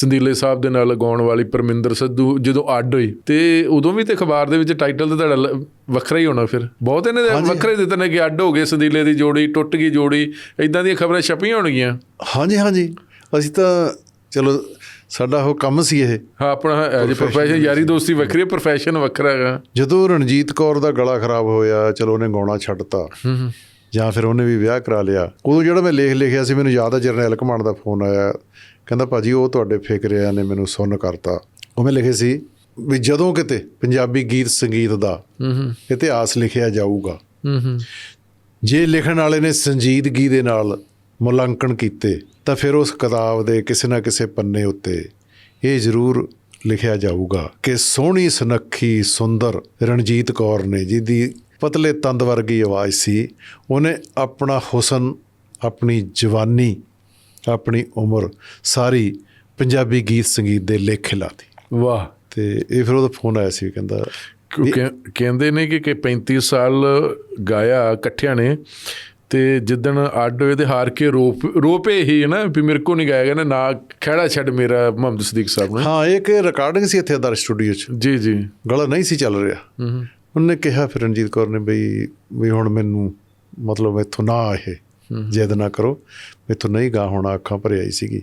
ਸੰਦੀਲੇ ਸਾਹਿਬ ਦੇ ਨਾਲ ਗਾਉਣ ਵਾਲੀ ਪਰਮਿੰਦਰ ਸਿੱਧੂ ਜਦੋਂ ਅੱਡ ਹੋਈ ਤੇ ਉਦੋਂ ਵੀ ਤੇ ਅਖਬਾਰ ਦੇ ਵਿੱਚ ਟਾਈਟਲ ਤੇ ਤੁਹਾਡਾ ਵੱਖਰਾ ਹੀ ਹੋਣਾ ਫਿਰ। ਬਹੁਤ ਇਹਨੇ ਵੱਖਰੇ ਦਿੱਤੇ ਨੇ ਕਿ ਅੱਡ ਹੋ ਗਏ ਸੰਦੀਲੇ ਦੀ ਜੋੜੀ ਟੁੱਟ ਗਈ ਜੋੜੀ ਇਦਾਂ ਦੀਆਂ ਖਬਰਾਂ ਛਪੀਆਂ ਹੋਣਗੀਆਂ। ਹਾਂਜੀ ਹਾਂਜੀ। ਅਸੀਂ ਤਾਂ ਚਲੋ ਸਾਡਾ ਉਹ ਕੰਮ ਸੀ ਇਹ। ਹਾਂ ਆਪਣਾ ਐਜ ਪ੍ਰੋਫੈਸ਼ਨ ਯਾਰੀ ਦੋਸਤੀ ਵੱਖਰੀ ਹੈ ਪ੍ਰੋਫੈਸ਼ਨ ਵੱਖਰਾ ਹੈਗਾ। ਜਦੋਂ ਰਣਜੀਤ ਕੌਰ ਦਾ ਗਲਾ ਖਰਾਬ ਹੋਇਆ ਚਲੋ ਉਹਨੇ ਗਾਉਣਾ ਛੱਡਤਾ। ਜਾਂ ਫਿਰ ਉਹਨੇ ਵੀ ਵਿਆਹ ਕਰਾ ਲਿਆ। ਉਦੋਂ ਜਿਹੜਾ ਮੈਂ ਲੇਖ ਲਿਖਿਆ ਸੀ ਮੈਨੂੰ ਯਾਦ ਆ ਜਰਨੈਲ ਘਮਾਣ ਦਾ ਫੋਨ ਆਇਆ। ਕਹਿੰਦਾ ਭਾਜੀ ਉਹ ਤੁਹਾਡੇ ਫਿਕਰਿਆਂ ਨੇ ਮੈਨੂੰ ਸੁਣ ਕਰਤਾ। ਉਹ ਮੈਂ ਲਿਖੇ ਸੀ ਵੀ ਜਦੋਂ ਕਿਤੇ ਪੰਜਾਬੀ ਗੀਤ ਸੰਗੀਤ ਦਾ ਇਤਿਹਾਸ ਲਿਖਿਆ ਜਾਊਗਾ ਜੇ ਲਿਖਣ ਵਾਲੇ ਨੇ ਸੰਜੀਦਗੀ ਦੇ ਨਾਲ ਮੁਲਾਂਕਣ ਕੀਤੇ ਤਾਂ ਫਿਰ ਉਸ ਕਿਤਾਬ ਦੇ ਕਿਸੇ ਨਾ ਕਿਸੇ ਪੰਨੇ ਉੱਤੇ ਇਹ ਜ਼ਰੂਰ ਲਿਖਿਆ ਜਾਊਗਾ ਕਿ ਸੋਹਣੀ ਸੁਨੱਖੀ ਸੁੰਦਰ ਰਣਜੀਤ ਕੌਰ ਨੇ ਜਿਹਦੀ ਪਤਲੇ ਤੰਦ ਵਰਗੀ ਆਵਾਜ਼ ਸੀ ਉਹਨੇ ਆਪਣਾ ਹੁਸਨ ਆਪਣੀ ਜਵਾਨੀ ਆਪਣੀ ਉਮਰ ਸਾਰੀ ਪੰਜਾਬੀ ਗੀਤ ਸੰਗੀਤ ਦੇ ਲੇਖੇ ਲਾਤੀ। ਵਾਹ। ਤੇ ਇਹ ਫਿਰ ਉਹਦਾ ਫੋਨ ਆਇਆ ਸੀ ਕਹਿੰਦਾ ਕਹਿੰਦੇ ਨੇ ਕਿ ਕਿ 35 ਸਾਲ ਗਾਇਆ ਇਕੱਠਿਆਂ ਨੇ ਤੇ ਜਿੱਦਣ ਅੱਡ ਹੋਏ ਤੇ ਹਾਰ ਕੇ ਰੋਪ ਰੋਪੇ ਹੀ ਨਾ ਵੀ ਮੇਰੇ ਕੋ ਨਹੀਂ ਗਾਇਆ ਗਿਆ ਨਾ ਖਹਿੜਾ ਛੱਡ ਮੇਰਾ ਮੁਹੰਮਦ ਸਦੀਕ ਸਾਹਿਬ ਨੇ। ਹਾਂ ਇੱਕ ਰਿਕਾਰਡਿੰਗ ਸੀ ਇੱਥੇ ਅਦਰ ਸਟੂਡੀਓ 'ਚ। ਜੀ ਜੀ। ਗਲਾ ਨਹੀਂ ਸੀ ਚੱਲ ਰਿਹਾ। ਹੂੰ ਉਹਨੇ ਕਿਹਾ ਫਿਰ ਰਣਜੀਤ ਕੌਰ ਨੇ ਬਈ ਵੀ ਹੁਣ ਮੈਨੂੰ ਮਤਲਬ ਇੱਥੋਂ ਨਾ ਇਹ ਜਿੱਦ ਨਾ ਕਰੋ। ਇੱਥੋਂ ਨਹੀਂ ਗਾ ਹੋਣਾ ਅੱਖਾਂ ਭਰ ਆਈ ਸੀਗੀ।